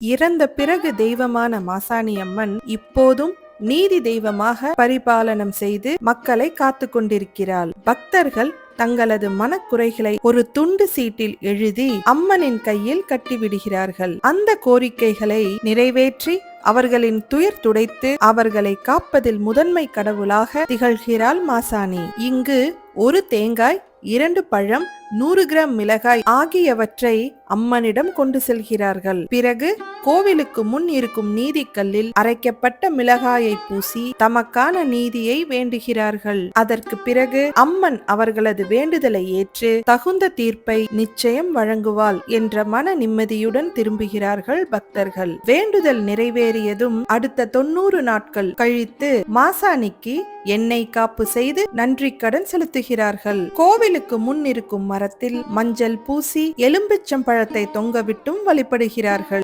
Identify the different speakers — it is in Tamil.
Speaker 1: இறந்த பிறகு தெய்வமான மாசாணி அம்மன் இப்போதும் நீதி தெய்வமாக பரிபாலனம் செய்து மக்களை காத்து கொண்டிருக்கிறாள். பக்தர்கள் தங்களது மனக்குறைகளை ஒரு துண்டு சீட்டில் எழுதி அம்மனின் கையில் கட்டிவிடுகிறார்கள். அந்த கோரிக்கைகளை நிறைவேற்றி அவர்களின் துயர் துடைத்து அவர்களை காப்பதில் முதன்மை கடவுளாக திகழ்கிறாள் மாசாணி. இங்கு ஒரு தேங்காய் இரண்டு பழம் நூறு கிராம் மிளகாய் ஆகியவற்றை அம்மனிடம் கொண்டு செல்கிறார்கள். பிறகு கோவிலுக்கு முன் இருக்கும் நீதிக்கல்லில் அரைக்கப்பட்ட மிளகாயை பூசி தமக்கான நீதியை வேண்டுகிறார்கள். அதற்கு பிறகு அம்மன் அவர்களது வேண்டுதலை ஏற்று தகுந்த தீர்ப்பை நிச்சயம் வழங்குவாள் என்ற மன நிம்மதியுடன் திரும்புகிறார்கள் பக்தர்கள். வேண்டுதல் நிறைவேறியதும் அடுத்த தொண்ணூறு நாட்கள் கழித்து மாசாணிக்கு எண்ணெய் காப்பு செய்து நன்றி கடன் செலுத்துகிறார்கள். கோவில் கோவிலுக்கு முன் இருக்கும் மரத்தில் மஞ்சள் பூசி எலும்பிச்சம் பழத்தை தொங்கவிட்டும் வழிபடுகிறார்கள்.